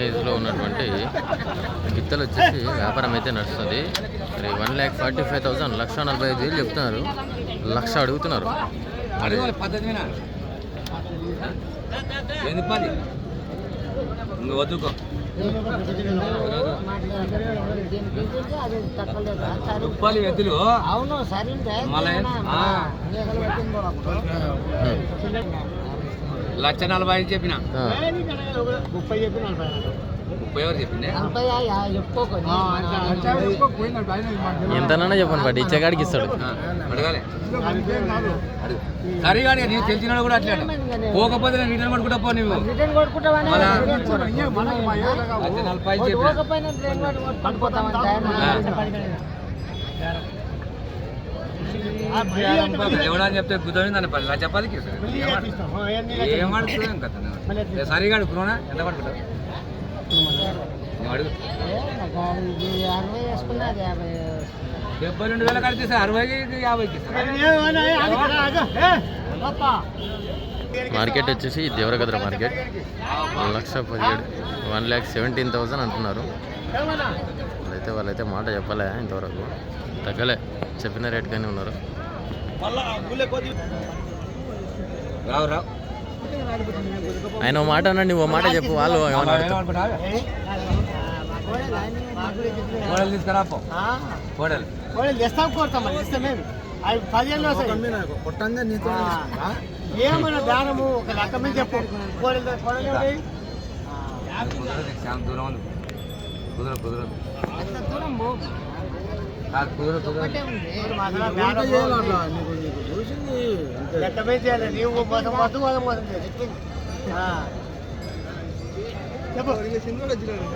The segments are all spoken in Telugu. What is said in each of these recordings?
సైజులో ఉన్నటువంటి గిత్తలు వచ్చేసి వ్యాపారం అయితే నడుస్తుంది. మరి one lakh forty five thousand లక్ష నలభై ఐదు వేలు చెప్తున్నారు. లక్ష అడుగుతున్నారు. ఎద్దులు? అవును సరే. లక్ష నలభై ఐదు చెప్పిన? ముప్పై చెప్పి నలభై ముప్పై ఎవరు చెప్పింది ఎంతనన్నా చెప్పండి బట్ ఇచ్చేకాడికి ఇస్తాడు. అడగాలి. కానీ నీకు తెలిసిన వాడు కూడా అట్లా పోకపోతే నేను రిటర్న్ పడుకుంటా పో నువ్వు? లక్ష నలభై చెప్పిన. ఎవడని అని చెప్తే కుదరని దాన్ని పది కథ పదికి ఏమడుతుంది సరిగా అడుగుతున్నా ఎంత పడుకుంటావు అడుగు డెబ్బై రెండు వేల కడితే సార్ అరవైకి యాభైకి మార్కెట్ వచ్చేసి దేవరగద్ర మార్కెట్. లక్ష పదిహేడు వన్ ల్యాక్ సెవెంటీన్ థౌసండ్ అంటున్నారు. అయితే వాళ్ళైతే మాట చెప్పలే ఇంతవరకు. తగ్గలే చెప్పిన రేట్ కానీ ఉన్నారు. రావు రావు. ఆయన ఓ మాట నువ్వు ఓ మాట చెప్పు వాళ్ళు? కోడలు తీసుకురా పో. కోడలు. తెస్తాం కోరుతాం అవి పదిహేను ఏమన్నా దానము ఒక మీద చెప్పు. కోడలు కోడలు దూరం ఉంది కుదరదు కుదరదు. ఎంత దూరం పో. కాదు కుదరదు కుదరదు. ఒకటే ఉంది. మసాలా దానము. లెక్క మీద చేయాలి నీవు. ఆ. చెప్పు.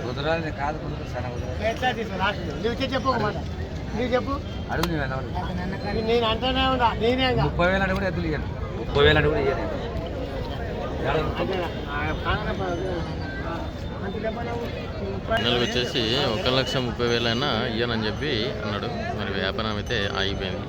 కుదరాలి కాదు కుదరదు సరే నువ్వు మాట. నువ్వు చెప్పు. అడుగు నువ్వు నేను అంటానే ఉన్నా. నేనే. ముప్పై వేలు అడుగు కూడా ఎద్దులు ఇయ్యాను. ముప్పై వేలు అడుగు ఇయ్యాను. నెలకు వచ్చేసి ఒక లక్ష ముప్పై వేలైనా ఇయ్యనని చెప్పి అన్నాడు. మరి వ్యాపారం అయితే ఆగిపోయింది.